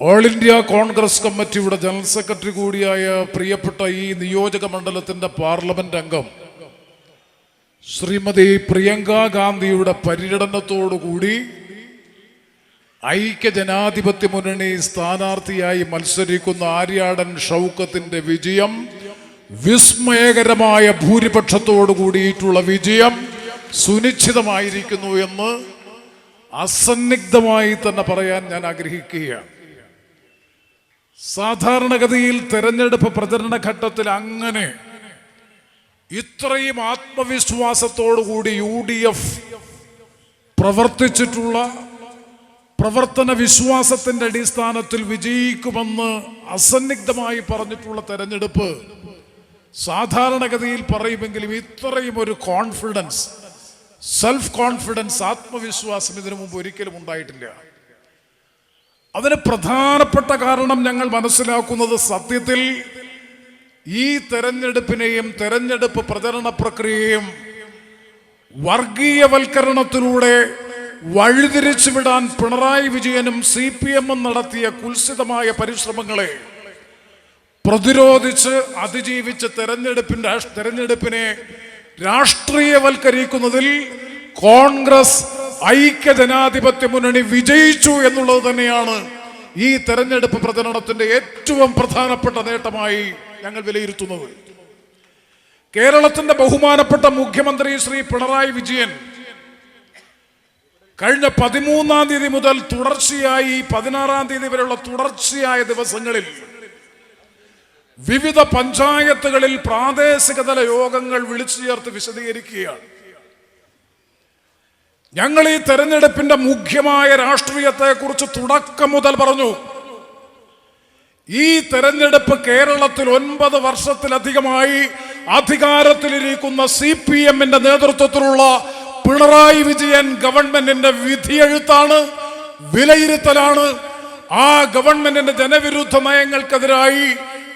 All India Congress കമ്മിറ്റിയുടെ general secretary കൂടിയായ പ്രിയപ്പെട്ട ഈ നിയോജക മണ്ഡലത്തിന്റെ പാർലമെന്റ് അംഗം ശ്രീമതി പ്രിയങ്ക ഗാന്ധിയുടെ പര്യടനത്തോടുകൂടി ഐക്യ ജനാധിപത്യ മുന്നണി സ്ഥാനാർത്ഥിയായി മത്സരിക്കുന്ന ആര്യാടൻ ഷൗക്കത്തിന്റെ വിജയം വിസ്മയകരമായ ഭൂരിപക്ഷത്തോടു കൂടിയിട്ടുള്ള വിജയം സുനിശ്ചിതമായിരിക്കുന്നു എന്ന് അസന്നിഗ്ധമായി തന്നെ പറയാൻ ഞാൻ ആഗ്രഹിക്കുകയാണ്. സാധാരണഗതിയിൽ തെരഞ്ഞെടുപ്പ് പ്രചരണ ഘട്ടത്തിൽ അങ്ങനെ ഇത്രയും ആത്മവിശ്വാസത്തോടുകൂടി യു ഡി എഫ് പ്രവർത്തിച്ചിട്ടുള്ള പ്രവർത്തന വിശ്വാസത്തിന്റെ അടിസ്ഥാനത്തിൽ വിജയിക്കുമെന്ന് അസന്നിഗ്ധമായി പറഞ്ഞിട്ടുള്ള തെരഞ്ഞെടുപ്പ് സാധാരണഗതിയിൽ പറയുമെങ്കിലും ഇത്രയും ഒരു കോൺഫിഡൻസ് സെൽഫ് കോൺഫിഡൻസ് ആത്മവിശ്വാസം ഇതിനു മുമ്പ് ഒരിക്കലും ഉണ്ടായിട്ടില്ല. അതിന് പ്രധാനപ്പെട്ട കാരണം ഞങ്ങൾ മനസ്സിലാക്കുന്നത് സത്യത്തിൽ ഈ തെരഞ്ഞെടുപ്പിനെയും തെരഞ്ഞെടുപ്പ് പ്രചരണ പ്രക്രിയയും വർഗീയവൽക്കരണത്തിലൂടെ വഴിതിരിച്ചു വിടാൻ പിണറായി വിജയനും സി പി എമ്മും നടത്തിയ കുൽസിതമായ പരിശ്രമങ്ങളെ പ്രതിരോധിച്ച് അതിജീവിച്ച് തെരഞ്ഞെടുപ്പിന്റെ തെരഞ്ഞെടുപ്പിനെ രാഷ്ട്രീയവൽക്കരിക്കുന്നതിൽ കോൺഗ്രസ് ഐക്യ ജനാധിപത്യ മുന്നണി വിജയിച്ചു എന്നുള്ളത് തന്നെയാണ് ഈ തെരഞ്ഞെടുപ്പ് പ്രചരണത്തിന്റെ ഏറ്റവും പ്രധാനപ്പെട്ട നേട്ടമായി ഞങ്ങൾ വിലയിരുത്തുന്നത്. കേരളത്തിന്റെ ബഹുമാനപ്പെട്ട മുഖ്യമന്ത്രി ശ്രീ പിണറായി വിജയൻ കഴിഞ്ഞ പതിമൂന്നാം തീയതി മുതൽ തുടർച്ചയായി പതിനാറാം തീയതി വരെയുള്ള തുടർച്ചയായ ദിവസങ്ങളിൽ വിവിധ പഞ്ചായത്തുകളിൽ പ്രാദേശികതല യോഗങ്ങൾ വിളിച്ചു ചേർത്ത് വിശദീകരിക്കുകയാണ്. ഞങ്ങൾ ഈ തെരഞ്ഞെടുപ്പിന്റെ മുഖ്യമായ രാഷ്ട്രീയത്തെ കുറിച്ച് തുടക്കം മുതൽ പറഞ്ഞു. ഈ തെരഞ്ഞെടുപ്പ് കേരളത്തിൽ ഒൻപത് വർഷത്തിലധികമായി അധികാരത്തിലിരിക്കുന്ന സി പി എമ്മിന്റെ നേതൃത്വത്തിലുള്ള പിണറായി വിജയൻ ഗവൺമെന്റിന്റെ വിധിയെഴുത്താണ് വിലയിരുത്തലാണ്. ആ ഗവൺമെന്റിന്റെ ജനവിരുദ്ധ നയങ്ങൾക്കെതിരായി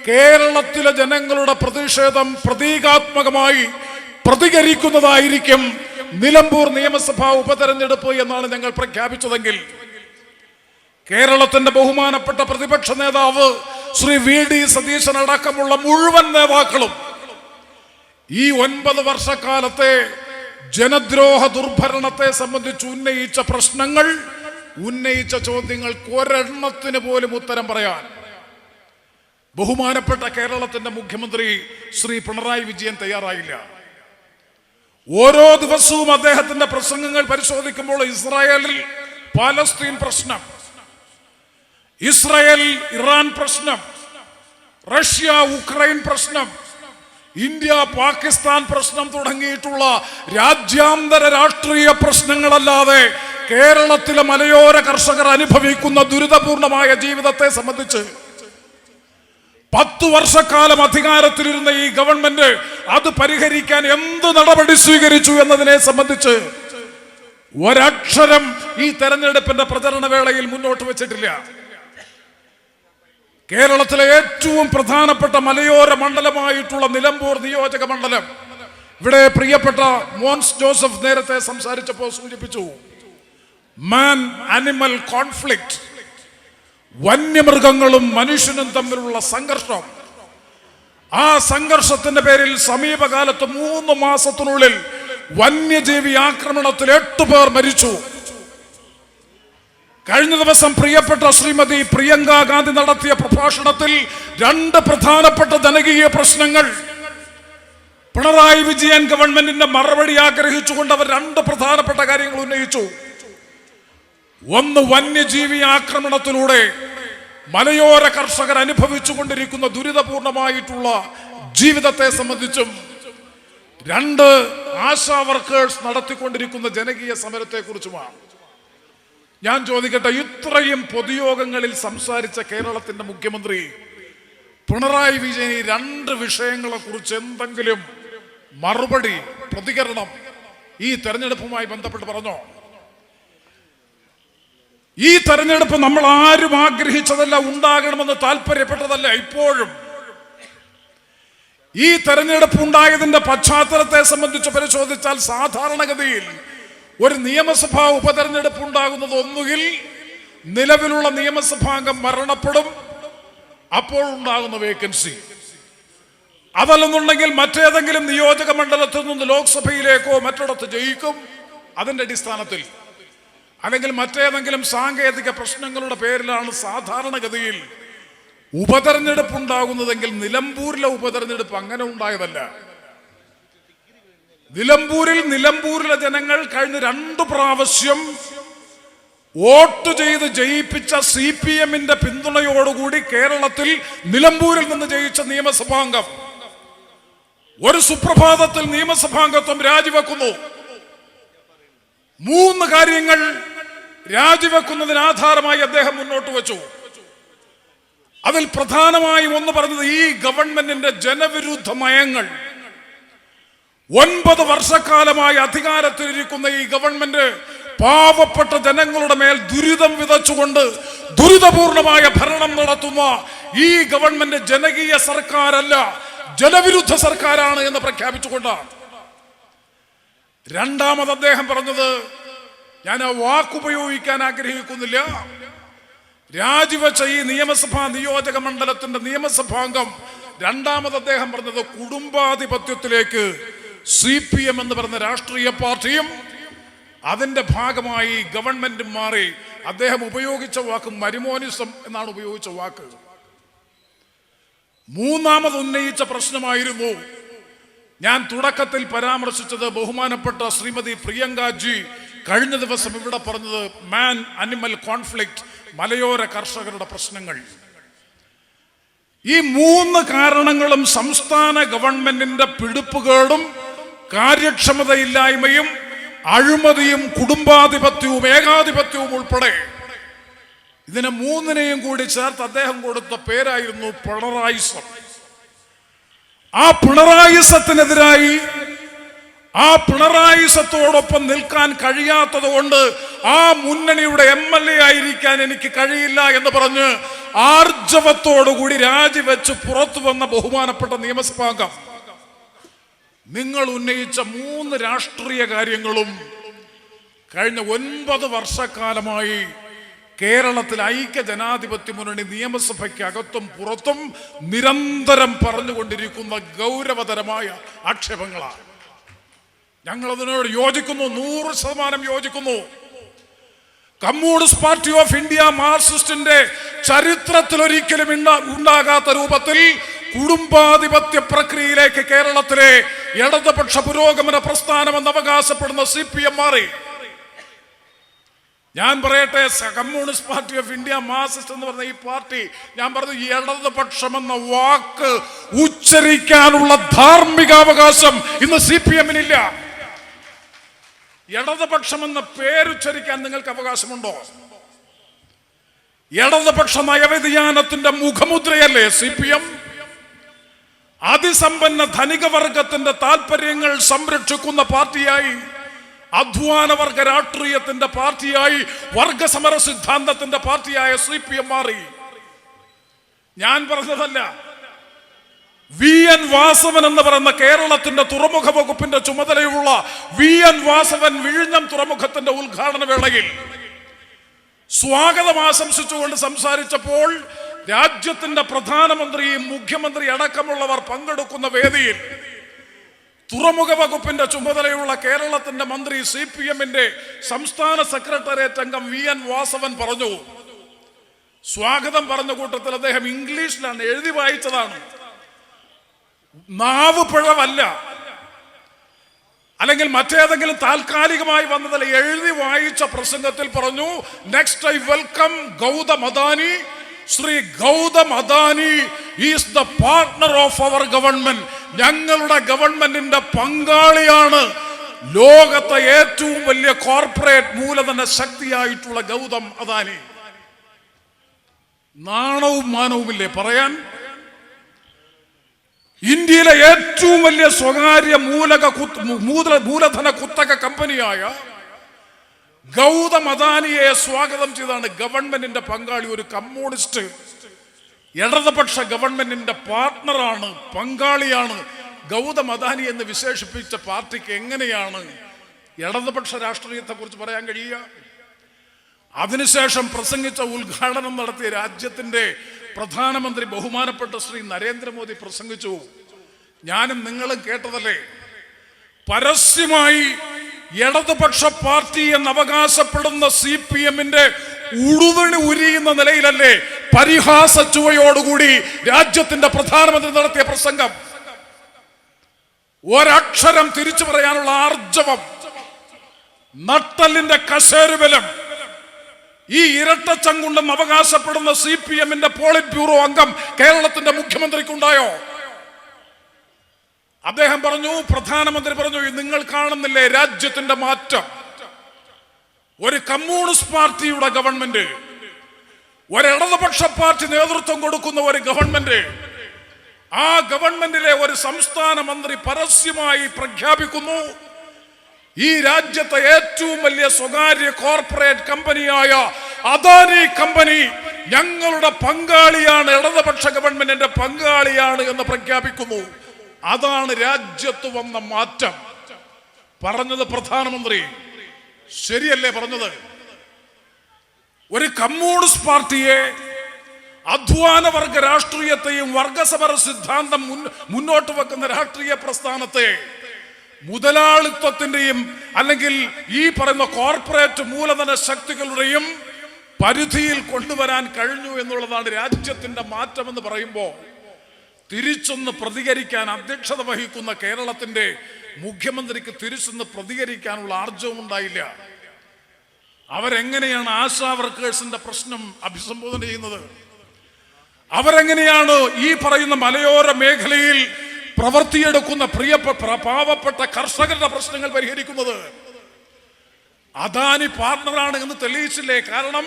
കേരളത്തിലെ ജനങ്ങളുടെ പ്രതിഷേധം പ്രതീകാത്മകമായി പ്രതികരിക്കുന്നതായിരിക്കും നിലമ്പൂർ നിയമസഭാ ഉപതെരഞ്ഞെടുപ്പ് എന്നാണ് ഞങ്ങൾ പ്രഖ്യാപിച്ചതെങ്കിൽ കേരളത്തിന്റെ ബഹുമാനപ്പെട്ട പ്രതിപക്ഷ നേതാവ് ശ്രീ വി ഡി സതീശൻ അടക്കമുള്ള മുഴുവൻ നേതാക്കളും ഈ ഒൻപത് വർഷക്കാലത്തെ ജനദ്രോഹ ദുർഭരണത്തെ സംബന്ധിച്ച് ഉന്നയിച്ച പ്രശ്നങ്ങൾ ഉന്നയിച്ച ചോദ്യങ്ങൾക്ക് ഒരെണ്ണത്തിന് പോലും ഉത്തരം പറയാൻ ബഹുമാനപ്പെട്ട കേരളത്തിന്റെ മുഖ്യമന്ത്രി ശ്രീ പിണറായി വിജയൻ തയ്യാറായില്ല. ഓരോ ദിവസവും അദ്ദേഹത്തിന്റെ പ്രസംഗങ്ങൾ പരിശോധിക്കുമ്പോൾ ഇസ്രായേലിൽ പാലസ്തീൻ പ്രശ്നം ഇസ്രായേൽ ഇറാൻ പ്രശ്നം റഷ്യ ഉക്രൈൻ പ്രശ്നം ഇന്ത്യ പാകിസ്ഥാൻ പ്രശ്നം തുടങ്ങിയിട്ടുള്ള രാജ്യാന്തര രാഷ്ട്രീയ പ്രശ്നങ്ങളല്ലാതെ കേരളത്തിലെ മലയോര കർഷകർ അനുഭവിക്കുന്ന ദുരിതപൂർണമായ ജീവിതത്തെ സംബന്ധിച്ച് പത്തു വർഷക്കാലം അധികാരത്തിലിരുന്ന ഈ ഗവൺമെന്റ് അത് പരിഹരിക്കാൻ എന്ത് നടപടി സ്വീകരിച്ചു എന്നതിനെ സംബന്ധിച്ച് ഒരക്ഷരം ഈ തെരഞ്ഞെടുപ്പിന്റെ പ്രചരണ വേളയിൽ മുന്നോട്ട് വെച്ചിട്ടില്ല. കേരളത്തിലെ ഏറ്റവും പ്രധാനപ്പെട്ട മലയോര മണ്ഡലമായിട്ടുള്ള നിലമ്പൂർ നിയോജക മണ്ഡലം. ഇവിടെ പ്രിയപ്പെട്ട മോൻസ് ജോസഫ് നേരത്തെ സംസാരിച്ചപ്പോൾ സൂചിപ്പിച്ചു മാൻ അനിമൽ കോൺഫ്ലിക്റ്റ് വന്യമൃഗങ്ങളും മനുഷ്യനും തമ്മിലുള്ള സംഘർഷം. ആ സംഘർഷത്തിന്റെ പേരിൽ സമീപകാലത്ത് മൂന്ന് മാസത്തിനുള്ളിൽ വന്യജീവി ആക്രമണത്തിൽ എട്ട് പേർ മരിച്ചു. കഴിഞ്ഞ ദിവസം പ്രിയപ്പെട്ട ശ്രീമതി പ്രിയങ്ക ഗാന്ധി നടത്തിയ പ്രഭാഷണത്തിൽ രണ്ട് പ്രധാനപ്പെട്ട ജനകീയ പ്രശ്നങ്ങൾ. പിണറായി വിജയൻ ഗവൺമെന്റിന്റെ മറുപടി ആഗ്രഹിച്ചുകൊണ്ട് അവർ രണ്ട് പ്രധാനപ്പെട്ട കാര്യങ്ങൾ ഉന്നയിച്ചു. ഒന്ന് വന്യജീവി ആക്രമണത്തിലൂടെ മലയോര കർഷകർ അനുഭവിച്ചു കൊണ്ടിരിക്കുന്ന ദുരിതപൂർണമായിട്ടുള്ള ജീവിതത്തെ സംബന്ധിച്ചും രണ്ട് ആശാ വർക്കേഴ്സ് നടത്തിക്കൊണ്ടിരിക്കുന്ന ജനകീയ സമരത്തെ കുറിച്ചുമാണ് ഞാൻ ചോദിക്കട്ടെ ഇത്രയും പൊതുയോഗങ്ങളിൽ സംസാരിച്ച കേരളത്തിന്റെ മുഖ്യമന്ത്രി പിണറായി വിജയൻ ഈ രണ്ട് വിഷയങ്ങളെ കുറിച്ച് എന്തെങ്കിലും മറുപടി പ്രതികരണം ഈ തെരഞ്ഞെടുപ്പുമായി ബന്ധപ്പെട്ട് പറഞ്ഞോ? ഈ തെരഞ്ഞെടുപ്പ് നമ്മൾ ആരും ആഗ്രഹിച്ചതല്ല ഉണ്ടാകണമെന്ന് താല്പര്യപ്പെട്ടതല്ല ഇപ്പോഴും. ഈ തെരഞ്ഞെടുപ്പ് ഉണ്ടായതിന്റെ പശ്ചാത്തലത്തെ സംബന്ധിച്ച് പരിശോധിച്ചാൽ സാധാരണഗതിയിൽ ഒരു നിയമസഭാ ഉപതെരഞ്ഞെടുപ്പ് ഉണ്ടാകുന്നത് ഒന്നുകിൽ നിലവിലുള്ള നിയമസഭാംഗം മരണപ്പെടും അപ്പോൾ ഉണ്ടാകുന്ന വേക്കൻസി. അതല്ലെന്നുണ്ടെങ്കിൽ മറ്റേതെങ്കിലും നിയോജക മണ്ഡലത്തിൽ നിന്ന് ലോക്സഭയിലേക്കോ മറ്റിടത്ത് ജയിക്കും. അതിന്റെ അടിസ്ഥാനത്തിൽ അല്ലെങ്കിൽ മറ്റേതെങ്കിലും സാങ്കേതിക പ്രശ്നങ്ങളുടെ പേരിലാണ് സാധാരണഗതിയിൽ ഉപതെരഞ്ഞെടുപ്പ് ഉണ്ടാകുന്നതെങ്കിൽ നിലമ്പൂരിലെ ഉപതെരഞ്ഞെടുപ്പ് അങ്ങനെ ഉണ്ടായതല്ല. നിലമ്പൂരിൽ നിലമ്പൂരിലെ ജനങ്ങൾ കഴിഞ്ഞ രണ്ടു പ്രാവശ്യം വോട്ട് ചെയ്ത് ജയിപ്പിച്ച സി പി എമ്മിന്റെ പിന്തുണയോടുകൂടി കേരളത്തിൽ നിലമ്പൂരിൽ നിന്ന് ജയിച്ച നിയമസഭാംഗം. ഒരു സുപ്രഭാതത്തിൽ നിയമസഭാംഗത്വം രാജിവെക്കുന്നു. മൂന്ന് കാര്യങ്ങൾ രാജിവെക്കുന്നതിന് ആധാരമായി അദ്ദേഹം മുന്നോട്ട് വെച്ചു. അതിൽ പ്രധാനമായും ഒന്ന് പറഞ്ഞത് ഈ ഗവൺമെന്റിന്റെ ജനവിരുദ്ധ മയങ്ങൾ ഒൻപത് വർഷക്കാലമായി അധികാരത്തിലിരിക്കുന്ന ഈ ഗവൺമെന്റ് പാവപ്പെട്ട ജനങ്ങളുടെ മേൽ ദുരിതം വിതച്ചുകൊണ്ട് ദുരിതപൂർണമായ ഭരണം നടത്തുന്ന ഈ ഗവൺമെന്റ് ജനകീയ സർക്കാരല്ല ജനവിരുദ്ധ സർക്കാരാണ് എന്ന് പ്രഖ്യാപിച്ചുകൊണ്ടാണ്. രണ്ടാമത് അദ്ദേഹം പറഞ്ഞത് ഞാൻ ആ വാക്കുപയോഗിക്കാൻ ആഗ്രഹിക്കുന്നില്ല. രാജിവെച്ച ഈ നിയമസഭാ നിയോജക മണ്ഡലത്തിന്റെ നിയമസഭാംഗം രണ്ടാമത് അദ്ദേഹം പറഞ്ഞത് കുടുംബാധിപത്യത്തിലേക്ക് സി പി എം എന്ന് പറഞ്ഞ രാഷ്ട്രീയ പാർട്ടിയും അതിന്റെ ഭാഗമായി ഗവൺമെന്റും മാറി അദ്ദേഹം ഉപയോഗിച്ച വാക്ക് മരുമോനിസം എന്നാണ് ഉപയോഗിച്ച വാക്ക്. മൂന്നാമത് ഉന്നയിച്ച പ്രശ്നമായിരുന്നു ഞാൻ തുടക്കത്തിൽ പരാമർശിച്ചത് ബഹുമാനപ്പെട്ട ശ്രീമതി പ്രിയങ്കാജി കഴിഞ്ഞ ദിവസം ഇവിടെ പറഞ്ഞത് മാൻ അനിമൽ കോൺഫ്ലിക്റ്റ് മലയോര കർഷകരുടെ പ്രശ്നങ്ങൾ. ഈ മൂന്ന് കാരണങ്ങളും സംസ്ഥാന ഗവൺമെന്റിന്റെ പിടിപ്പുകേടും കാര്യക്ഷമതയില്ലായ്മയും അഴിമതിയും കുടുംബാധിപത്യവും ഏകാധിപത്യവും ഉൾപ്പെടെ. ഇതിനെ മൂന്നിനെയും കൂടി ചേർത്ത് അദ്ദേഹം കൊടുത്ത പേരായിരുന്നു പിണറായിസം ആ പിണറായിസത്തിനെതിരായി ആ പിണറായിസത്തോടൊപ്പം നിൽക്കാൻ കഴിയാത്തത് കൊണ്ട് ആ മുന്നണിയുടെ എം എൽ എ ആയിരിക്കാൻ എനിക്ക് കഴിയില്ല എന്ന് പറഞ്ഞ് ആർജവത്തോടുകൂടി രാജിവെച്ച് പുറത്തു വന്ന ബഹുമാനപ്പെട്ട നിയമസഭാംഗം. നിങ്ങൾ ഉന്നയിച്ച മൂന്ന് രാഷ്ട്രീയ കാര്യങ്ങളും കഴിഞ്ഞ ഒൻപത് വർഷക്കാലമായി കേരളത്തിൽ ഐക്യ ജനാധിപത്യ മുന്നണി നിയമസഭയ്ക്ക് അകത്തും പുറത്തും നിരന്തരം പറഞ്ഞുകൊണ്ടിരിക്കുന്ന ഗൗരവതരമായ ആക്ഷേപങ്ങളാണ്. ഞങ്ങൾ അതിനോട് യോജിക്കുന്നു നൂറ് ശതമാനം യോജിക്കുന്നു. കമ്മ്യൂണിസ്റ്റ് പാർട്ടി ഓഫ് ഇന്ത്യ മാർക്സിസ്റ്റിന്റെ ചരിത്രത്തിൽ ഒരിക്കലും ഉണ്ടാകാത്ത രൂപത്തിൽ കുടുംബാധിപത്യ പ്രക്രിയയിലേക്ക് കേരളത്തിലെ ഇടതുപക്ഷ പുരോഗമന പ്രസ്ഥാനം എന്ന് അവകാശപ്പെടുന്ന സി പി എം മാറി. ഞാൻ പറയട്ടെ Communist Party of India Marxist എന്ന് പറഞ്ഞ ഈ പാർട്ടി ഞാൻ പറഞ്ഞു ഇടതുപക്ഷം എന്ന വാക്ക് ഉച്ചരിക്കാനുള്ള ധാർമ്മികാവകാശം ഇന്ന് സി പി എമ്മിനില്ല. ഇടതുപക്ഷം എന്ന പേരുച്ചരിക്കാൻ നിങ്ങൾക്ക് അവകാശമുണ്ടോ? ഇടതുപക്ഷ നയവ്യതിയാനത്തിന്റെ മുഖമുദ്രയല്ലേ സി പി എം? അതിസമ്പന്ന ധനിക വർഗത്തിന്റെ താല്പര്യങ്ങൾ സംരക്ഷിക്കുന്ന പാർട്ടിയായി അധ്വാനവർഗ രാഷ്ട്രീയത്തിന്റെ പാർട്ടിയായി വർഗസമര സിദ്ധാന്തത്തിന്റെ പാർട്ടിയായ സി പി എം മാറി. ഞാൻ പറഞ്ഞതല്ല. വി എൻ വാസവൻ എന്ന് പറയുന്ന കേരളത്തിന്റെ തുറമുഖ വകുപ്പിന്റെ ചുമതലയുള്ള വി എൻ വാസവൻ വിഴിഞ്ഞം തുറമുഖത്തിന്റെ ഉദ്ഘാടന വേളയിൽ സ്വാഗതം ആശംസിച്ചുകൊണ്ട് സംസാരിച്ചപ്പോൾ രാജ്യത്തിന്റെ പ്രധാനമന്ത്രിയും മുഖ്യമന്ത്രി അടക്കമുള്ളവർ പങ്കെടുക്കുന്ന വേദിയിൽ തുറമുഖ വകുപ്പിന്റെ ചുമതലയുള്ള കേരളത്തിന്റെ മന്ത്രി സി പി എമ്മിന്റെ സംസ്ഥാന സെക്രട്ടേറിയറ്റ് അംഗം വി എൻ വാസവൻ പറഞ്ഞു. സ്വാഗതം പറഞ്ഞ കൂട്ടത്തിൽ അദ്ദേഹം ഇംഗ്ലീഷിലാണ് എഴുതി വായിച്ചതാണ്. നാവ് പിഴവല്ല. അല്ലെങ്കിൽ മറ്റേതെങ്കിലും താൽക്കാലികമായി വന്നതല്ല എഴുതി വായിച്ച പ്രസംഗത്തിൽ പറഞ്ഞു next I welcome Gautam Adani Shri Gautam Adani is the partner of our government ഞങ്ങളുടെ ഗവൺമെന്റിന്റെ പങ്കാളിയാണ്. ലോകത്തെ ഏറ്റവും വലിയ കോർപ്പറേറ്റ് മൂലധന ശക്തിയായിട്ടുള്ള ഗൗതം അദാനി. നാണവും മാനവുമില്ലേ പറയാൻ? ഇന്ത്യയിലെ ഏറ്റവും വലിയ സ്വകാര്യ മൂലക മൂലധന കുത്തക കമ്പനിയായ ഗൗതം അദാനിയെ സ്വാഗതം ചെയ്താണ് ഗവൺമെന്റിന്റെ പങ്കാളി ഒരു കമ്മ്യൂണിസ്റ്റ്. ഇടതുപക്ഷ ഗവൺമെന്റിന്റെ പാർട്ണറാണ് പങ്കാളിയാണ്. ഗൗതം അദാനി എന്ന് വിശേഷിപ്പിച്ച പാർട്ടിക്ക് എങ്ങനെയാണ് ഇടതുപക്ഷ രാഷ്ട്രീയത്തെ കുറിച്ച് പറയാൻ കഴിയുക? അതിനുശേഷം പ്രസംഗിച്ച ഉദ്ഘാടനം നടത്തിയ രാജ്യത്തിന്റെ പ്രധാനമന്ത്രി ബഹുമാനപ്പെട്ട ശ്രീ നരേന്ദ്രമോദി പ്രസംഗിച്ചു. ഞാനും നിങ്ങളും കേട്ടതല്ലേ? പരസ്യമായി ഇടതുപക്ഷ പാർട്ടി എന്ന് അവകാശപ്പെടുന്ന സി പി എമ്മിന്റെ ഉടുതണി ഉരിയുന്ന നിലയിലല്ലേ പരിഹാസ ചുവയോടുകൂടി രാജ്യത്തിന്റെ പ്രധാനമന്ത്രി നടത്തിയ പ്രസംഗം. ഒരക്ഷരം തിരിച്ചു പറയാനുള്ള ആർജവം നട്ടലിന്റെ കശേരുബലം ഈ ഇരട്ടച്ചങ്കുണ്ടെന്ന് അവകാശപ്പെടുന്ന സി പി എമ്മിന്റെ പോളിറ്റ് ബ്യൂറോ അംഗം കേരളത്തിന്റെ മുഖ്യമന്ത്രിക്കുണ്ടായോ? അദ്ദേഹം പറഞ്ഞു പ്രധാനമന്ത്രി പറഞ്ഞു നിങ്ങൾ കാണുന്നില്ലേ രാജ്യത്തിന്റെ മാറ്റം? ഒരു കമ്മ്യൂണിസ്റ്റ് പാർട്ടിയുടെ ഗവൺമെന്റ് ഒരു ഇടതുപക്ഷ പാർട്ടി നേതൃത്വം കൊടുക്കുന്ന ഒരു ഗവൺമെന്റ് ആ ഗവൺമെന്റിലെ ഒരു സംസ്ഥാന മന്ത്രി പരസ്യമായി പ്രഖ്യാപിക്കുന്നു. ഈ രാജ്യത്തെ ഏറ്റവും വലിയ സ്വകാര്യ കോർപ്പറേറ്റ് കമ്പനിയായ അദാനി കമ്പനി ഞങ്ങളുടെ പങ്കാളിയാണ് ഇടതുപക്ഷ ഗവൺമെന്റിന്റെ പങ്കാളിയാണ് എന്ന് പ്രഖ്യാപിക്കുന്നു. അതാണ് രാജ്യത്ത് വന്ന മാറ്റം. പറഞ്ഞത് പ്രധാനമന്ത്രി. ശരിയല്ലേ പറഞ്ഞത്? ഒരു കമ്മ്യൂണിസ്റ്റ് പാർട്ടിയെ അധ്വാനവർഗ രാഷ്ട്രീയത്തെയും വർഗസമര സിദ്ധാന്തം മുന്നോട്ട് വെക്കുന്ന രാഷ്ട്രീയ പ്രസ്ഥാനത്തെ മുതലാളിത്വത്തിന്റെയും അല്ലെങ്കിൽ ഈ പറയുന്ന കോർപ്പറേറ്റ് മൂലധന ശക്തികളുടെയും പരിധിയിൽ കൊണ്ടുവരാൻ കഴിഞ്ഞു എന്നുള്ളതാണ് രാജ്യത്തിന്റെ മാറ്റമെന്ന് പറയുമ്പോൾ തിരിച്ചൊന്ന് പ്രതികരിക്കാൻ അധ്യക്ഷത വഹിക്കുന്ന കേരളത്തിന്റെ മുഖ്യമന്ത്രിക്ക് തിരിച്ചൊന്ന് പ്രതികരിക്കാനുള്ള ആർജവും ഉണ്ടായില്ല. അവരെങ്ങനെയാണ് ആശാ വർക്കേഴ്സിന്റെ പ്രശ്നം അഭിസംബോധന ചെയ്യുന്നത്? അവരെങ്ങനെയാണ് ഈ പറയുന്ന മലയോര മേഖലയിൽ പ്രവർത്തിയെടുക്കുന്ന പ്രിയപ്പെട്ട പാവപ്പെട്ട കർഷകരുടെ പ്രശ്നങ്ങൾ പരിഹരിക്കുന്നത്? അദാനി പാർട്ണറാണ് എന്ന് തെളിയിച്ചില്ലേ? കാരണം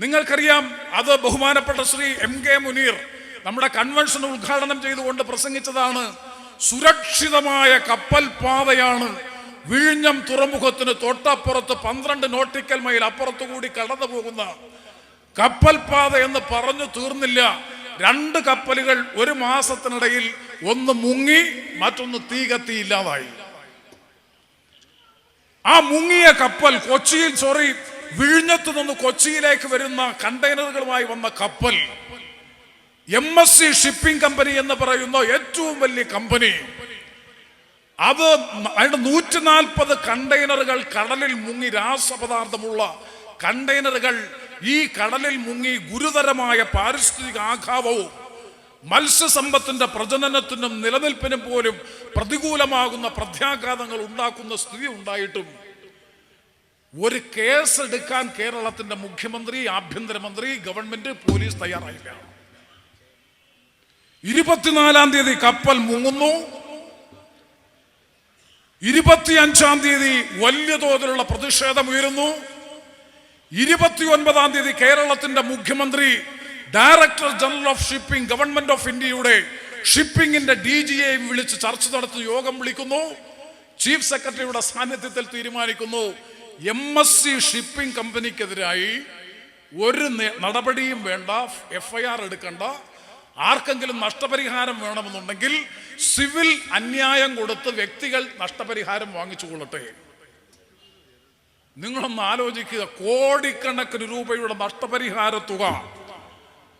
നിങ്ങൾക്കറിയാം അത് ബഹുമാനപ്പെട്ട ശ്രീ എം കെ മുനീർ നമ്മുടെ കൺവെൻഷൻ ഉദ്ഘാടനം ചെയ്തുകൊണ്ട് പ്രസംഗിച്ചതാണ് സുരക്ഷിതമായ കപ്പൽ പാതയാണ്. വിഴിഞ്ഞം തുറമുഖത്തിന് തൊട്ടപ്പുറത്ത് പന്ത്രണ്ട് നോട്ടിക്കൽ മൈൽ അപ്പുറത്തു കൂടി കടന്നു പോകുന്ന കപ്പൽ പാത എന്ന് പറഞ്ഞു തീർന്നില്ല. രണ്ട് കപ്പലുകൾ ഒരു മാസത്തിനിടയിൽ ഒന്ന് മുങ്ങി മറ്റൊന്ന് തീ കത്തി ഇല്ലാതായി. ആ മുങ്ങിയ കപ്പൽ കൊച്ചിയിൽ സോറി വിഴിഞ്ഞത്ത് നിന്ന് കൊച്ചിയിലേക്ക് വരുന്ന കണ്ടെയ്നറുകളുമായി വന്ന കപ്പൽ. M S C shipping company എന്ന് പറയുന്ന ഏറ്റവും വലിയ കമ്പനി അത് അതിന്റെ നൂറ്റി നാൽപ്പത് കണ്ടെയ്നറുകൾ കടലിൽ മുങ്ങി രാസപദാർത്ഥമുള്ള കണ്ടെയ്നറുകൾ ഈ കടലിൽ മുങ്ങി ഗുരുതരമായ പാരിസ്ഥിതിക ആഘാതവും മത്സ്യസമ്പത്തിന്റെ പ്രജനനത്തിനും നിലനിൽപ്പിനും പോലും പ്രതികൂലമാകുന്ന പ്രത്യാഘാതങ്ങൾ ഉണ്ടാക്കുന്ന സ്ഥിതി ഉണ്ടായിട്ടും ഒരു കേസ് എടുക്കാൻ കേരളത്തിന്റെ മുഖ്യമന്ത്രി ആഭ്യന്തരമന്ത്രി ഗവൺമെന്റ് പോലീസ് തയ്യാറായില്ല. ഇരുപത്തിനാലാം തീയതി കപ്പൽ മുങ്ങുന്നു. ഇരുപത്തിയഞ്ചാം തീയതി വലിയ തോതിലുള്ള പ്രതിഷേധം ഉയരുന്നു. ഇരുപത്തിയൊൻപതാം തീയതി കേരളത്തിന്റെ മുഖ്യമന്ത്രി director general of shipping government of ഇന്ത്യയുടെ ഷിപ്പിംഗിന്റെ ഡി ജിയെ വിളിച്ച് ചർച്ച നടത്തി യോഗം വിളിക്കുന്നു. ചീഫ് സെക്രട്ടറിയുടെ സാന്നിധ്യത്തിൽ തീരുമാനിക്കുന്നു എം എസ് സി ഷിപ്പിംഗ് കമ്പനിക്കെതിരായി ഒരു നടപടിയും വേണ്ട എഫ്ഐആർ ആർ എടുക്കണ്ട. ആർക്കെങ്കിലും നഷ്ടപരിഹാരം വേണമെന്നുണ്ടെങ്കിൽ സിവിൽ അന്യായം കൊടുത്ത് വ്യക്തികൾ നഷ്ടപരിഹാരം വാങ്ങിച്ചു കൊള്ളട്ടെ. നിങ്ങളൊന്ന് ആലോചിക്കുക. കോടിക്കണക്കിന് രൂപയുടെ നഷ്ടപരിഹാര തുക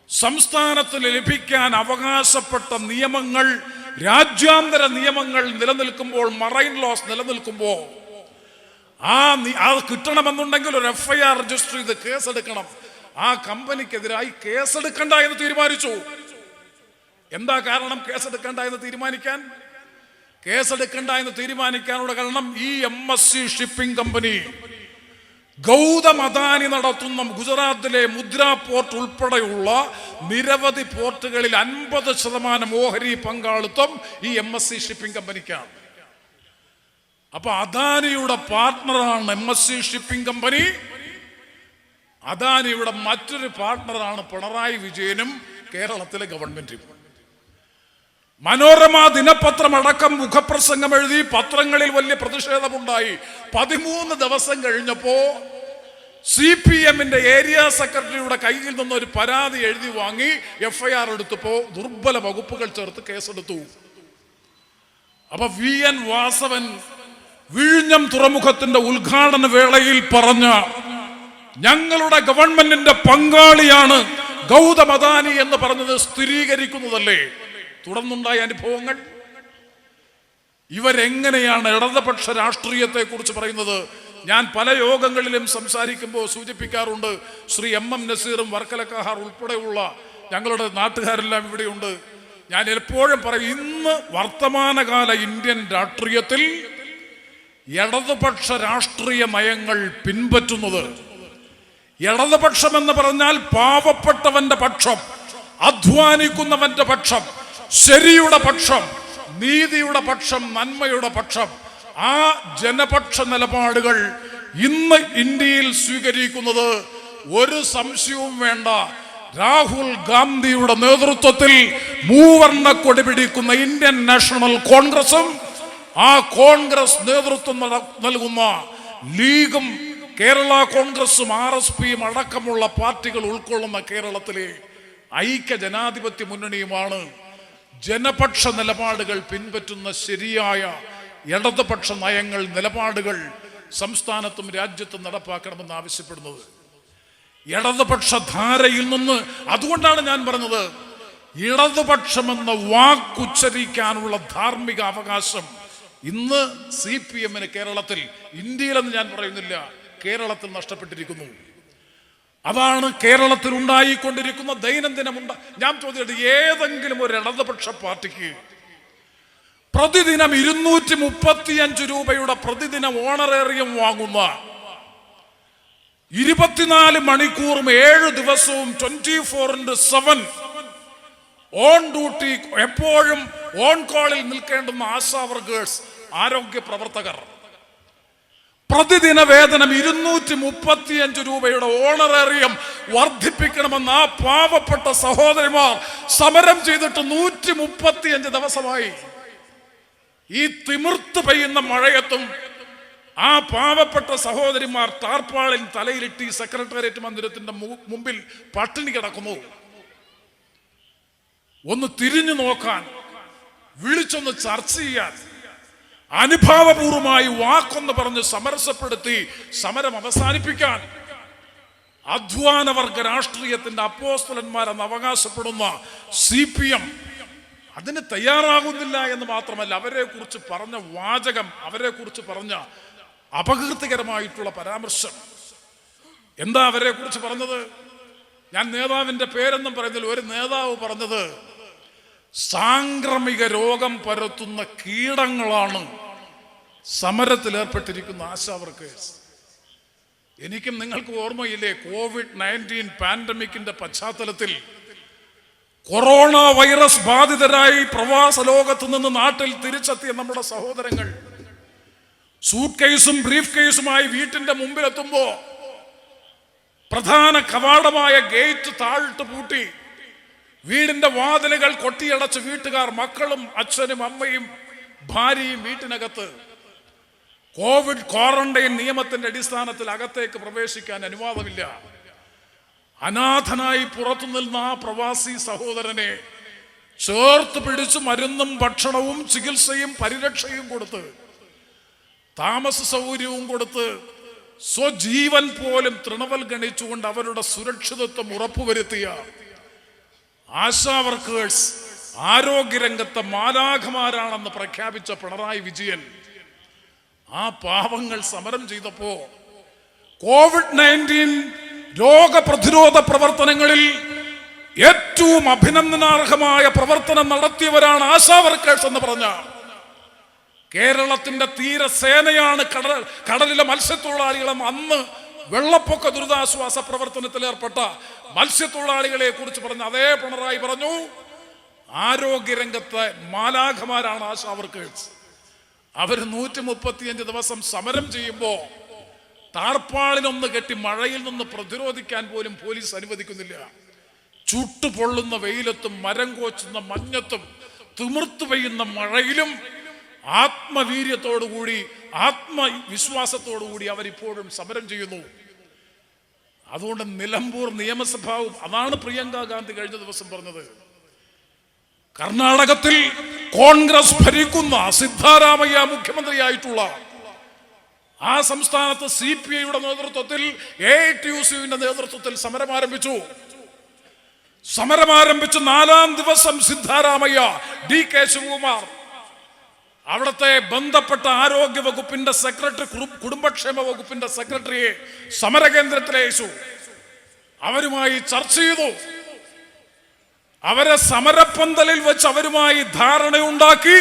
സംസ്ഥാനത്തിന് ലഭിക്കാൻ അവകാശപ്പെട്ട നിയമങ്ങൾ രാജ്യാന്തര നിയമങ്ങൾ നിലനിൽക്കുമ്പോൾ മറൈൻ ലോസ് നിലനിൽക്കുമ്പോൾ ആ അത് കിട്ടണമെന്നുണ്ടെങ്കിൽ ഒരു എഫ്ഐആർ രജിസ്റ്റർ ചെയ്ത് കേസെടുക്കണം. ആ കമ്പനിക്കെതിരായി കേസെടുക്കണ്ട എന്ന് തീരുമാനിച്ചു. എന്താ കാരണം കേസെടുക്കണ്ട എന്ന് തീരുമാനിക്കാൻ? കേസെടുക്കണ്ട എന്ന് തീരുമാനിക്കാനുള്ള കാരണം ഈ M S C shipping company Gautam Adani നടത്തുന്ന ഗുജറാത്തിലെ മുദ്ര പോർട്ട് ഉൾപ്പെടെയുള്ള നിരവധി പോർട്ടുകളിൽ അൻപത് ശതമാനം ഓഹരി പങ്കാളിത്തം ഈ എം എസ് സി ഷിപ്പിംഗ് കമ്പനിക്കാണ് അപ്പൊ അദാനിയുടെ പാർട്ട്ണറാണ് M S C shipping company അദാനിയുടെ മറ്റൊരു പാർട്ട്ണറാണ് പിണറായി വിജയനും കേരളത്തിലെ ഗവൺമെന്റും. മനോരമ ദിനപത്രം അടക്കം മുഖപ്രസംഗം എഴുതി പത്രങ്ങളിൽ വലിയ പ്രതിഷേധമുണ്ടായി. പതിമൂന്ന് ദിവസം കഴിഞ്ഞപ്പോ സി പി എമ്മിന്റെ ഏരിയ സെക്രട്ടറിയുടെ കയ്യിൽ നിന്ന് ഒരു പരാതി എഴുതി വാങ്ങി എഫ് ഐ ആർ എടുത്തപ്പോ ദുർബല വകുപ്പുകൾ ചേർത്ത് കേസെടുത്തു. അപ്പൊ വി എൻ വാസവൻ വിഴിഞ്ഞം തുറമുഖത്തിന്റെ ഉദ്ഘാടന വേളയിൽ പറഞ്ഞ ഞങ്ങളുടെ ഗവൺമെന്റിന്റെ പങ്കാളിയാണ് ഗൗതമദാനി എന്ന് പറഞ്ഞത് സ്ഥിരീകരിക്കുന്നതല്ലേ? തുടർന്നുണ്ടായ അനുഭവങ്ങൾ. ഇവരെങ്ങനെയാണ് ഇടതുപക്ഷ രാഷ്ട്രീയത്തെ കുറിച്ച് പറയുന്നത്? ഞാൻ പല യോഗങ്ങളിലും സംസാരിക്കുമ്പോൾ സൂചിപ്പിക്കാറുണ്ട് ശ്രീ എം എം നസീറും വർക്കലക്കാഹാർ ഉൾപ്പെടെയുള്ള ഞങ്ങളുടെ നാട്ടുകാരെല്ലാം ഇവിടെയുണ്ട്. ഞാൻ എപ്പോഴും പറയും ഇന്ന് വർത്തമാനകാല ഇന്ത്യൻ രാഷ്ട്രീയത്തിൽ ഇടതുപക്ഷ രാഷ്ട്രീയ മയങ്ങൾ പിൻപറ്റുന്നത്. ഇടതുപക്ഷം എന്ന് പറഞ്ഞാൽ പാവപ്പെട്ടവന്റെ പക്ഷം അധ്വാനിക്കുന്നവന്റെ പക്ഷം ശരിയുടെ പക്ഷം നീതിയുടെ പക്ഷം നന്മയുടെ പക്ഷം. ആ ജനപക്ഷ നിലപാടുകൾ ഇന്ന് ഇന്ത്യയിൽ സ്വീകരിക്കുന്നത് ഒരു സംശയവും വേണ്ട. രാഹുൽ ഗാന്ധിയുടെ നേതൃത്വത്തിൽ മൂവർണ കൊടി പിടിക്കുന്ന ഇന്ത്യൻ നാഷണൽ കോൺഗ്രസും ആ കോൺഗ്രസ് നേതൃത്വം നൽകുന്ന ലീഗും കേരള കോൺഗ്രസും ആർ എസ് പിയും അടക്കമുള്ള പാർട്ടികൾ ഉൾക്കൊള്ളുന്ന കേരളത്തിലെ ഐക്യ ജനാധിപത്യ മുന്നണിയുമാണ് ജനപക്ഷ നിലപാടുകൾ പിൻപറ്റുന്ന ശരിയായ ഇടതുപക്ഷ നയങ്ങൾ നിലപാടുകൾ സംസ്ഥാനത്തും രാജ്യത്തും നടപ്പാക്കണമെന്ന് ആവശ്യപ്പെടുന്നത്. ഇടതുപക്ഷ ധാരയിൽ നിന്ന് അതുകൊണ്ടാണ് ഞാൻ പറഞ്ഞത് ഇടതുപക്ഷമെന്ന വാക്കുച്ചരിക്കാനുള്ള ധാർമ്മിക അവകാശം ഇന്ന് സി പി എമ്മിന് കേരളത്തിൽ ഇന്ത്യയിലെന്ന് ഞാൻ പറയുന്നില്ല കേരളത്തിൽ നഷ്ടപ്പെട്ടിരിക്കുന്നു. അതാണ് കേരളത്തിൽ ഉണ്ടായിക്കൊണ്ടിരിക്കുന്ന ദൈനംദിനമുണ്ട് ഞാൻ ചോദിച്ചത് ഏതെങ്കിലും ഒരു ഇടതുപക്ഷ പാർട്ടിക്ക് പ്രതിദിനം ഇരുന്നൂറ്റി മുപ്പത്തിയഞ്ച് രൂപയുടെ പ്രതിദിന ഓണറേറിയം വാങ്ങുന്ന ഇരുപത്തിനാല് മണിക്കൂറും ഏഴ് ദിവസവും twenty four into seven on duty എപ്പോഴും ഓൺ കോളിൽ നിൽക്കേണ്ടുന്ന ആശാ വർക്കേഴ്സ് ആരോഗ്യ പ്രവർത്തകർ. പ്രതിദിന വേതനം ഇരുന്നൂറ്റി മുപ്പത്തിയഞ്ച് രൂപയുടെ ഓണറേറിയം വർദ്ധിപ്പിക്കണമെന്ന് ആ പാവപ്പെട്ട സഹോദരിമാർ സമരം ചെയ്തിട്ട് നൂറ്റി മുപ്പത്തിയഞ്ച് ദിവസമായി. ഈ തിമിർത്ത് പെയ്യുന്ന മഴയത്തും ആ പാവപ്പെട്ട സഹോദരിമാർ ടാർപ്പാളിൽ തലയിലിട്ട് ഈ സെക്രട്ടേറിയറ്റ് മന്ദിരത്തിന്റെ മുമ്പിൽ പട്ടിണി കിടക്കുന്നു. ഒന്ന് തിരിഞ്ഞു നോക്കാൻ വിളിച്ചൊന്ന് ചർച്ച ചെയ്യാൻ അനുഭാവപൂർവമായി വാക്കൊന്ന് പറഞ്ഞ് സമരസപ്പെടുത്തി സമരം അവസാനിപ്പിക്കാൻ അധ്വാനവർഗ രാഷ്ട്രീയത്തിന്റെ അപ്പോസ്തലന്മാരെന്ന് അവകാശപ്പെടുന്ന സി പി എം അതിന് തയ്യാറാകുന്നില്ല എന്ന് മാത്രമല്ല അവരെ കുറിച്ച് പറഞ്ഞ വാചകം അവരെ കുറിച്ച് പറഞ്ഞ അപകീർത്തികരമായിട്ടുള്ള പരാമർശം. എന്താ അവരെ കുറിച്ച് പറഞ്ഞത്? ഞാൻ നേതാവിന്റെ പേരെന്നും പറയുന്നില്ല ഒരു നേതാവ് പറഞ്ഞത് സാംക്രമിക രോഗം പരത്തുന്ന കീടങ്ങളാണ്. സമരത്തിൽ ഏർപ്പെട്ടിരിക്കുന്ന ആശാ വർക്കേഴ്സ്. എനിക്കും നിങ്ങൾക്ക് ഓർമ്മയില്ലേ കോവിഡ് നയന്റീൻ പാൻഡമിക്കിന്റെ പശ്ചാത്തലത്തിൽ കൊറോണ വൈറസ് ബാധിതരായി പ്രവാസ ലോകത്ത് നിന്ന് നാട്ടിൽ തിരിച്ചെത്തിയ നമ്മുടെ സഹോദരങ്ങൾ. സൂട്ട് കേസും ബ്രീഫ് കേസുമായി വീട്ടിന്റെ മുമ്പിലെത്തുമ്പോ പ്രധാന കവാടമായ ഗേറ്റ് താഴ്ത്തു പൂട്ടി വീടിന്റെ വാതിലുകൾ കൊട്ടിയടച്ച് വീട്ടുകാർ മക്കളും അച്ഛനും അമ്മയും ഭാര്യയും വീട്ടിനകത്ത് കോവിഡ് ക്വാറന്റൈൻ നിയമത്തിന്റെ അടിസ്ഥാനത്തിൽ അകത്തേക്ക് പ്രവേശിക്കാൻ അനുവാദമില്ല. അനാഥനായി പുറത്തു നിന്ന ആ പ്രവാസി സഹോദരനെ ചേർത്ത് പിടിച്ച് മരുന്നും ഭക്ഷണവും ചികിത്സയും പരിരക്ഷയും കൊടുത്ത് താമസ സൗകര്യവും കൊടുത്ത് സ്വജീവൻ പോലും തൃണവൽ ഗണിച്ചുകൊണ്ട് അവരുടെ സുരക്ഷിതത്വം ഉറപ്പുവരുത്തിയ ആശാ വർക്കേഴ്സ് ആരോഗ്യരംഗത്തെ മാലാഖമാരാണെന്ന് പ്രഖ്യാപിച്ച പിണറായി വിജയൻ ആ പാവങ്ങൾ സമരം ചെയ്തപ്പോ കോവിഡ് നയന്റീൻ രോഗപ്രതിരോധ പ്രവർത്തനങ്ങളിൽ ഏറ്റവും അഭിനന്ദനാർഹമായ പ്രവർത്തനം നടത്തിയവരാണ് ആശാ വർക്കേഴ്സ് എന്ന് പറഞ്ഞ. കേരളത്തിന്റെ തീരസേനയാണ് കടൽ കടലിലെ മത്സ്യത്തൊഴിലാളികളും അന്ന് വെള്ളപ്പൊക്ക ദുരിതാശ്വാസ പ്രവർത്തനത്തിൽ ഏർപ്പെട്ട മത്സ്യത്തൊഴിലാളികളെ കുറിച്ച് പറഞ്ഞ അതേ പിണറായി പറഞ്ഞു ആരോഗ്യരംഗത്തെ മാലാഖമാരാണ് ആശാ വർക്കേഴ്സ്. അവർ നൂറ്റി മുപ്പത്തിയഞ്ച് ദിവസം സമരം ചെയ്യുമ്പോൾ താർപ്പാളിനൊന്ന് കെട്ടി മഴയിൽ നിന്ന് പ്രതിരോധിക്കാൻ പോലും പോലീസ് അനുവദിക്കുന്നില്ല. ചുട്ടു പൊള്ളുന്ന വെയിലത്തും മരം കോച്ചുന്ന മഞ്ഞത്തും തിമിർത്തു പെയ്യുന്ന മഴയിലും ആത്മവീര്യത്തോടുകൂടി ആത്മവിശ്വാസത്തോടുകൂടി അവരിപ്പോഴും സമരം ചെയ്യുന്നു. അതുകൊണ്ട് നിലമ്പൂർ നിയമസഭാവും അതാണ് പ്രിയങ്ക ഗാന്ധി കഴിഞ്ഞ ദിവസം പറഞ്ഞത്. കർണാടകത്തിൽ കോൺഗ്രസ് ഭരിക്കുന്ന സിദ്ധാരാമയ്യ മുഖ്യമന്ത്രിയായിട്ടുള്ള ആ സംസ്ഥാനത്ത് സി പി ഐയുടെ നേതൃത്വത്തിൽ എ ടി യു സിയുടെ നേതൃത്വത്തിൽ സമരം ആരംഭിച്ചു സമരം നാലാം ദിവസം സിദ്ധാരാമയ്യ ഡി കെ ശിവകുമാർ അവിടുത്തെ ബന്ധപ്പെട്ട ആരോഗ്യ വകുപ്പിന്റെ സെക്രട്ടറി കുടുംബക്ഷേമ വകുപ്പിന്റെ സെക്രട്ടറിയെ സമരകേന്ദ്രത്തിലെ അയച്ചു അവരുമായി ചർച്ച ചെയ്തു. അവരെ സമരപ്പന്തലിൽ വെച്ച് അവരുമായി ധാരണയുണ്ടാക്കി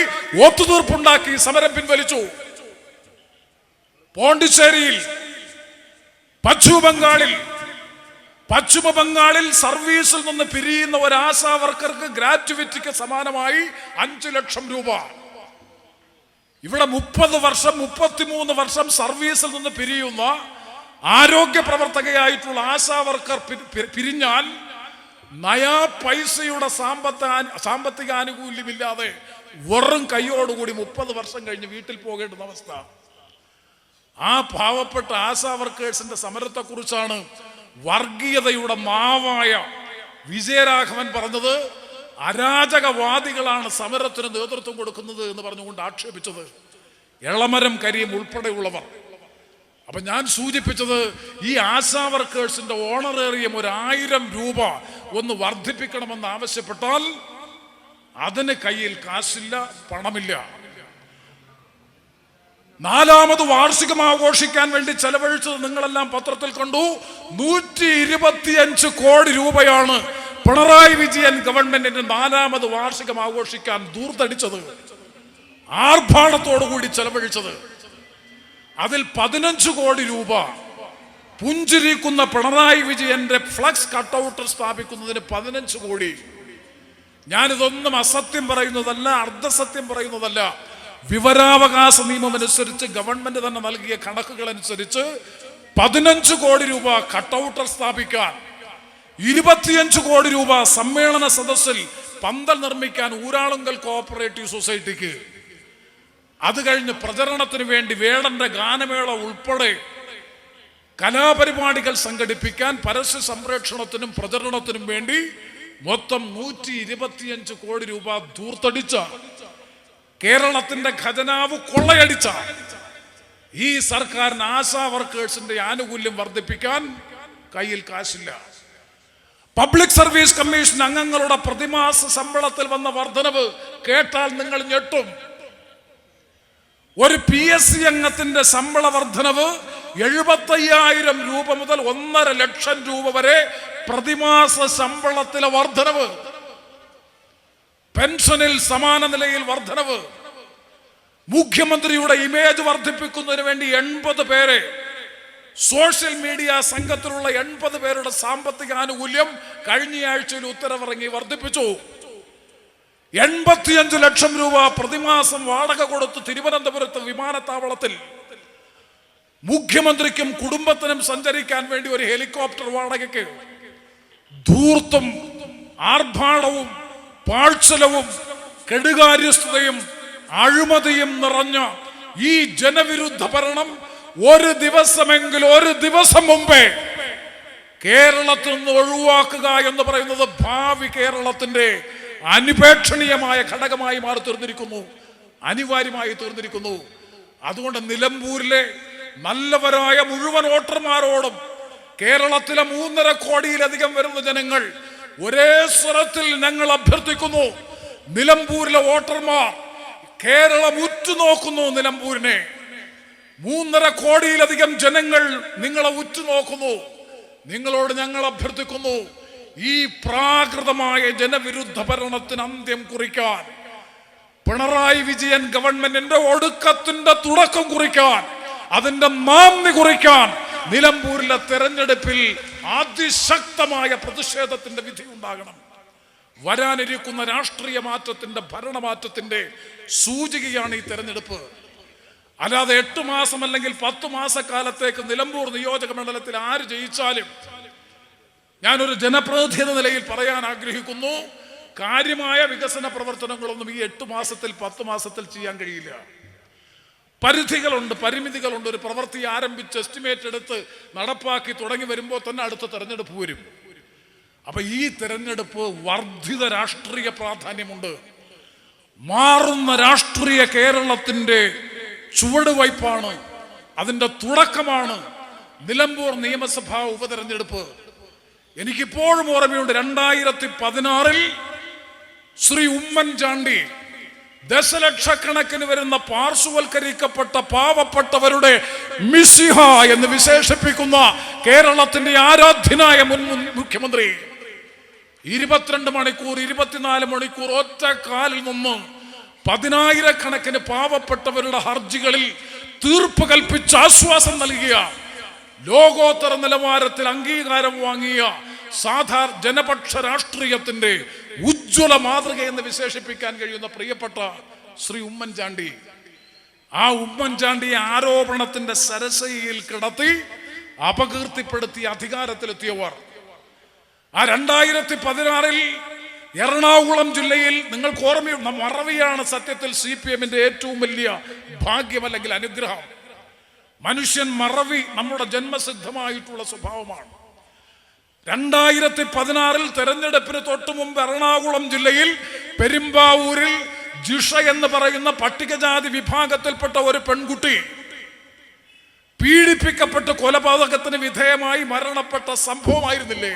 ഒത്തുതീർപ്പുണ്ടാക്കി സമരം പിൻവലിച്ചു. പോണ്ടിച്ചേരിയിൽ പശ്ചിമ ബംഗാളിൽ പശ്ചിമ ബംഗാളിൽ സർവീസിൽ നിന്ന് പിരിയുന്ന ഒരു ആശാ വർക്കർക്ക് ഗ്രാറ്റുവിറ്റിക്ക് സമാനമായി അഞ്ചു ലക്ഷം രൂപ. ഇവിടെ മുപ്പത് വർഷം മുപ്പത്തിമൂന്ന് വർഷം സർവീസിൽ നിന്ന് പിരിയുന്ന ആരോഗ്യ പ്രവർത്തകയായിട്ടുള്ള ആശാ വർക്കർ പിരിഞ്ഞാൽ നയാ പൈസയുടെ സാമ്പത്ത സാമ്പത്തിക ആനുകൂല്യമില്ലാതെ വെറും കൈയോടുകൂടി മുപ്പത് വർഷം കഴിഞ്ഞ് വീട്ടിൽ പോകേണ്ടുന്ന അവസ്ഥ. ആ പാവപ്പെട്ട ആശാ വർക്കേഴ്സിന്റെ സമരത്തെക്കുറിച്ചാണ് വർഗീയതയുടെ മാവായ വിജയരാഘവൻ പറഞ്ഞത്. അരാജകവാദികളാണ് സമരത്തിന് നേതൃത്വം കൊടുക്കുന്നത് എന്ന് പറഞ്ഞുകൊണ്ട് ആക്ഷേപിച്ചത്. എളമരം കരീം ഉൾപ്പെടെയുള്ളവർ. അപ്പൊ ഞാൻ സൂചിപ്പിച്ചത് ഈ ആശാ വർക്കേഴ്സിന്റെ ഓണറേറിയം ഒരു ആയിരം രൂപ ഒന്ന് വർദ്ധിപ്പിക്കണമെന്ന് ആവശ്യപ്പെട്ടാൽ അതിന് കയ്യിൽ കാശില്ല പണമില്ല. നാലാമത് വാർഷികം ആഘോഷിക്കാൻ വേണ്ടി ചെലവഴിച്ചത് നിങ്ങളെല്ലാം പത്രത്തിൽ കണ്ടു. നൂറ്റി ഇരുപത്തിയഞ്ച് കോടി രൂപയാണ് പിണറായി വിജയൻ ഗവൺമെന്റിന്റെ നാലാമത് വാർഷികം ആഘോഷിക്കാൻ ദൂർത്തടിച്ചത്. ആർഭാടത്തോടു കൂടി ചെലവഴിച്ചത്. അതിൽ പതിനഞ്ച് കോടി രൂപ പുഞ്ചിരിക്കുന്ന പിണറായി വിജയന്റെ ഫ്ലക്സ് കട്ടൗട്ട് സ്ഥാപിക്കുന്നതിന് പതിനഞ്ച് കോടി. ഞാനിതൊന്നും അസത്യം പറയുന്നതല്ല അർദ്ധസത്യം പറയുന്നതല്ല. വിവരാവകാശ നിയമം അനുസരിച്ച് ഗവൺമെന്റ് തന്നെ നൽകിയ കണക്കുകൾ അനുസരിച്ച് പതിനഞ്ച് കോടി രൂപ കട്ടൗട്ടർ സ്ഥാപിക്കാൻ ഇരുപത്തിയഞ്ച് കോടി രൂപ സമ്മേളന സദസ്സിൽ പന്തൽ നിർമ്മിക്കാൻ ഊരാളുങ്കൽ കോഓപ്പറേറ്റീവ് സൊസൈറ്റിക്ക് അത് കഴിഞ്ഞ് പ്രചരണത്തിന് വേണ്ടി വേടന്റെ ഗാനമേള ഉൾപ്പെടെ കലാപരിപാടികൾ സംഘടിപ്പിക്കാൻ പരസ്യ സംപ്രേഷണത്തിനും പ്രചരണത്തിനും വേണ്ടി മൊത്തം നൂറ്റി ഇരുപത്തിയഞ്ച് കോടി രൂപ ധൂർത്തടിച്ച കേരളത്തിന്റെ ഖജനാവ് കൊള്ളയടിച്ച ഈ സർക്കാരിന് ആശാ വർക്കേഴ്സിന്റെ ആനുകൂല്യം വർദ്ധിപ്പിക്കാൻ കയ്യിൽ കാശില്ല. പബ്ലിക് സർവീസ് കമ്മീഷൻ അംഗങ്ങളുടെ പ്രതിമാസ ശമ്പളത്തിൽ വന്ന വർധനവ് കേട്ടാൽ നിങ്ങൾ ഞെട്ടും. ഒരു പി എസ് സി അംഗത്തിന്റെ ശമ്പള വർധനവ് എഴുപത്തയ്യായിരം രൂപ മുതൽ ഒന്നര ലക്ഷം രൂപ വരെ പ്രതിമാസ ശമ്പളത്തിലെ വർധനവ്. പെൻഷനിൽ സമാന നിലയിൽ വർധനവ്. മുഖ്യമന്ത്രിയുടെ ഇമേജ് വർദ്ധിപ്പിക്കുന്നതിന് വേണ്ടി എൺപത് പേരെ സോഷ്യൽ മീഡിയ സംഘത്തിലുള്ള എൺപത് പേരുടെ സാമ്പത്തിക ആനുകൂല്യം കഴിഞ്ഞയാഴ്ചയിൽ ഉത്തരവിറങ്ങി വർദ്ധിപ്പിച്ചു എൺപത്തിയഞ്ച് ലക്ഷം രൂപ പ്രതിമാസം വാടക കൊടുത്ത് തിരുവനന്തപുരത്ത് വിമാനത്താവളത്തിൽ മുഖ്യമന്ത്രിക്കും കുടുംബത്തിനും സഞ്ചരിക്കാൻ വേണ്ടി ഒരു ഹെലികോപ്റ്റർ വാടകയ്ക്ക്. ധൂർത്തും ആർഭാടവും പാഴ്ചലവും കെടുകാര്യസ്ഥതയും അഴിമതിയും നിറഞ്ഞ ഈ ജനവിരുദ്ധ ഭരണം ഒരു ദിവസമെങ്കിലും ഒരു ദിവസം മുമ്പേ കേരളത്തിൽ നിന്ന് ഒഴിവാക്കുക എന്ന് പറയുന്നത് ഭാവി കേരളത്തിന്റെ അനിപേക്ഷണീയമായ ഘടകമായി മാറി തീർന്നിരിക്കുന്നു. അനിവാര്യമായി തീർന്നിരിക്കുന്നു. അതുകൊണ്ട് നിലമ്പൂരിലെ നല്ലവരായ മുഴുവൻ വോട്ടർമാരോടും കേരളത്തിലെ മൂന്നര കോടിയിലധികം വരുന്ന ജനങ്ങൾ ഒരേ സ്വരത്തിൽ ഞങ്ങൾ അഭ്യർത്ഥിക്കുന്നു. നിലമ്പൂരിലെ വോട്ടർമാർ കേരളം ഉറ്റുനോക്കുന്നു നിലമ്പൂരിനെ. മൂന്നര കോടിയിലധികം ജനങ്ങൾ നിങ്ങളെ ഉറ്റുനോക്കുന്നു. നിങ്ങളോട് ഞങ്ങൾ അഭ്യർത്ഥിക്കുന്നു. ഈ പ്രാകൃതമായ ജനവിരുദ്ധ ഭരണത്തിന് അന്ത്യം കുറിക്കാൻ പിണറായി വിജയൻ ഗവൺമെന്റിന്റെ ഒടുക്കത്തിന്റെ തുടക്കം കുറിക്കാൻ അതിന്റെ മാന്തി കുറിക്കാൻ നിലമ്പൂരിലെ തെരഞ്ഞെടുപ്പിൽ അതിശക്തമായ പ്രതിഷേധത്തിന്റെ വിധി ഉണ്ടാകണം. വരാനിരിക്കുന്ന രാഷ്ട്രീയ മാറ്റത്തിന്റെ ഭരണമാറ്റത്തിന്റെ സൂചികയാണ് ഈ തെരഞ്ഞെടുപ്പ്. അല്ലാതെ എട്ട് മാസം അല്ലെങ്കിൽ പത്ത് മാസക്കാലത്തേക്ക് നിലമ്പൂർ നിയോജക മണ്ഡലത്തിൽ ആര് ജയിച്ചാലും ഞാനൊരു ജനപ്രതിനിധി എന്ന നിലയിൽ പറയാൻ ആഗ്രഹിക്കുന്നു. കാര്യമായ വികസന പ്രവർത്തനങ്ങളൊന്നും ഈ എട്ട് മാസത്തിൽ പത്ത് മാസത്തിൽ ചെയ്യാൻ കഴിയില്ല. പരിധികളുണ്ട് പരിമിതികളുണ്ട്. ഒരു പ്രവൃത്തി ആരംഭിച്ച് എസ്റ്റിമേറ്റ് എടുത്ത് നടപ്പാക്കി തുടങ്ങി വരുമ്പോൾ തന്നെ അടുത്ത തെരഞ്ഞെടുപ്പ് വരും. അപ്പൊ ഈ തെരഞ്ഞെടുപ്പ് വർദ്ധിത രാഷ്ട്രീയ പ്രാധാന്യമുണ്ട്. മാറുന്ന രാഷ്ട്രീയ കേരളത്തിന്റെ ചുവടുവയ്പാണ് അതിന്റെ തുടക്കമാണ്. നിലമ്പൂർ നിയമസഭാ ഉപതെരഞ്ഞെടുപ്പ്. എനിക്കിപ്പോഴും ഓർമ്മയുണ്ട് രണ്ടായിരത്തി പതിനാറിൽ ശ്രീ ഉമ്മൻചാണ്ടി ദശലക്ഷക്കണക്കിന് വരുന്ന പാർശ്വവൽക്കരിക്കപ്പെട്ട പാവപ്പെട്ടവരുടെ മിസിഹ എന്ന് വിശേഷിപ്പിക്കുന്ന കേരളത്തിന്റെ ആരാധ്യനായ മുൻ മുഖ്യമന്ത്രി. ഇരുപത്തിരണ്ട് മണിക്കൂർ ഇരുപത്തിനാല് മണിക്കൂർ ഒറ്റ കാലിൽ നിന്ന് പതിനായിരക്കണക്കിന് പാവപ്പെട്ടവരുടെ ഹർജികളിൽ തീർപ്പ് കൽപ്പിച്ച് ആശ്വാസം നൽകിയ ലോകോത്തര നിലവാരത്തിൽ അംഗീകാരം വാങ്ങിയ സാധാരണ ജനപക്ഷ രാഷ്ട്രീയത്തിന്റെ ഉജ്ജ്വല മാതൃക എന്ന് വിശേഷിപ്പിക്കാൻ കഴിയുന്ന പ്രിയപ്പെട്ട ശ്രീ ഉമ്മൻചാണ്ടി. ആ ഉമ്മൻചാണ്ടി ആരോപണത്തിന്റെ സരസയിൽ കിടത്തി അപകീർത്തിപ്പെടുത്തി അധികാരത്തിലെത്തിയവർ. ആ രണ്ടായിരത്തി പതിനാറിൽ എറണാകുളം ജില്ലയിൽ നിങ്ങൾക്ക് ഓർമ്മയുണ്ട് മറവിയാണ് സത്യത്തിൽ സി പി എമ്മിന്റെ ഏറ്റവും വലിയ ഭാഗ്യം അല്ലെങ്കിൽ അനുഗ്രഹം. മനുഷ്യൻ മറവി നമ്മുടെ ജന്മസിദ്ധമായിട്ടുള്ള സ്വഭാവമാണ്. രണ്ടായിരത്തി പതിനാറിൽ തെരഞ്ഞെടുപ്പിന് തൊട്ടു മുമ്പ് എറണാകുളം ജില്ലയിൽ പെരുമ്പാവൂരിൽ ജിഷ എന്ന് പറയുന്ന പട്ടികജാതി വിഭാഗത്തിൽപ്പെട്ട ഒരു പെൺകുട്ടി പീഡിപ്പിക്കപ്പെട്ട് കൊലപാതകത്തിന് വിധേയമായി മരണപ്പെട്ട സംഭവമായിരുന്നില്ലേ?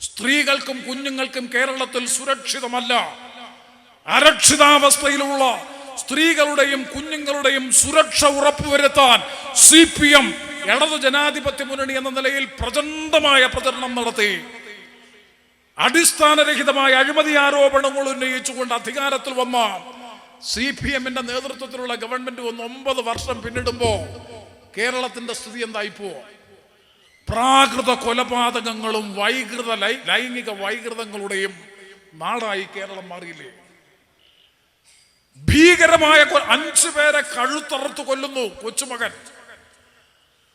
സ്ത്രീകൾക്കും കുഞ്ഞുങ്ങൾക്കും കേരളത്തിൽ സുരക്ഷിതമല്ല. അരക്ഷിതാവസ്ഥയിലുള്ള സ്ത്രീകളുടെയും കുഞ്ഞുങ്ങളുടെയും സുരക്ഷ ഉറപ്പുവരുത്താൻ സി പി എം ഇടതു ജനാധിപത്യ മുന്നണി എന്ന നിലയിൽ പ്രചണ്ഡമായ പ്രചരണം നടത്തി. അടിസ്ഥാനരഹിതമായ അഴിമതി ആരോപണങ്ങൾ ഉന്നയിച്ചുകൊണ്ട് അധികാരത്തിൽ വന്ന സി പി എമ്മിന്റെ നേതൃത്വത്തിലുള്ള ഗവൺമെന്റ് ഒന്ന് ഒമ്പത് വർഷം പിന്നിടുമ്പോൾ കേരളത്തിന്റെ സ്ഥിതി എന്തായിപ്പോ? പ്രാകൃത കൊലപാതകങ്ങളും വൈകൃത ലൈംഗിക വൈകൃതങ്ങളുടെയും നാടായി കേരളം മാറിയില്ലേ? ഭീകരമായ അഞ്ചു പേരെ കഴുത്തറുത്ത് കൊല്ലുന്നു കൊച്ചുമകൻ.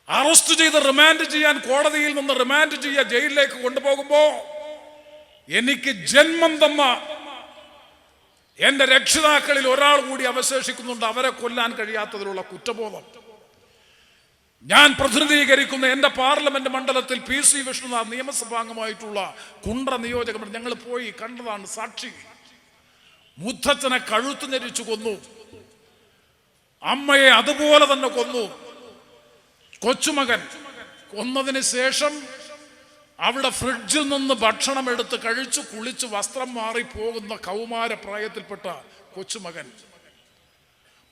അറസ്റ്റ് ചെയ്ത് റിമാൻഡ് ചെയ്യാൻ കോടതിയിൽ നിന്ന് റിമാൻഡ് ചെയ്യാൻ ജയിലിലേക്ക് കൊണ്ടുപോകുമ്പോ എനിക്ക് ജന്മം തന്ന എന്റെ രക്ഷിതാക്കളിൽ ഒരാൾ കൂടി അവശേഷിക്കുന്നുണ്ട്. അവരെ കൊല്ലാൻ കഴിയാത്തതിലുള്ള കുറ്റബോധം. ഞാൻ പ്രതിനിധീകരിക്കുന്ന എന്റെ പാർലമെന്റ് മണ്ഡലത്തിൽ പി സി വിഷ്ണുനാഥ് നിയമസഭാംഗമായിട്ടുള്ള കുണ്ട്ര നിയോജകമണ്ഡലം. ഞങ്ങൾ പോയി കണ്ടതാണ് സാക്ഷി. മുത്തച്ഛനെ കഴുത്ത് ഞെരിച്ചു കൊന്നു. അമ്മയെ അതുപോലെ തന്നെ കൊന്നു. കൊച്ചുമകൻ കൊന്നതിന് ശേഷം അവിടെ ഫ്രിഡ്ജിൽ നിന്ന് ഭക്ഷണം എടുത്ത് കഴിച്ചു കുളിച്ച് വസ്ത്രം മാറി പോകുന്ന കൗമാര പ്രായത്തിൽപ്പെട്ട കൊച്ചുമകൻ.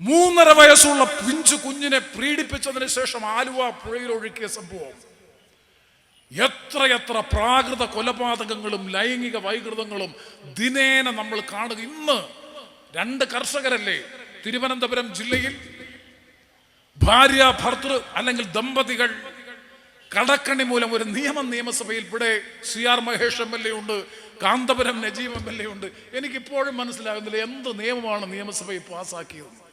മൂന്നര വയസ്സുള്ള പിഞ്ചു കുഞ്ഞിനെ പീഡിപ്പിച്ചതിന് ശേഷം ആലുവ പുഴയിൽ ഒഴുക്കിയ സംഭവം. എത്രയെത്ര പ്രാകൃത കൊലപാതകങ്ങളും ലൈംഗിക വൈകൃതങ്ങളും ദിനേന നമ്മൾ കാണുക. ഇന്ന് രണ്ട് കർഷകരല്ലേ? തിരുവനന്തപുരം ജില്ലയിൽ ഭാര്യ ഭർത്തൃ അല്ലെങ്കിൽ ദമ്പതികൾ കടക്കണി മൂലം ഒരു നിയമം നിയമസഭയിൽ ഇവിടെ C R Mahesh M L A ഉണ്ട് Kanthapuram Najeeb M L A ഉണ്ട്. എനിക്കിപ്പോഴും മനസ്സിലാകുന്നില്ല എന്ത് നിയമമാണ് നിയമസഭയിൽ പാസ്സാക്കിയത്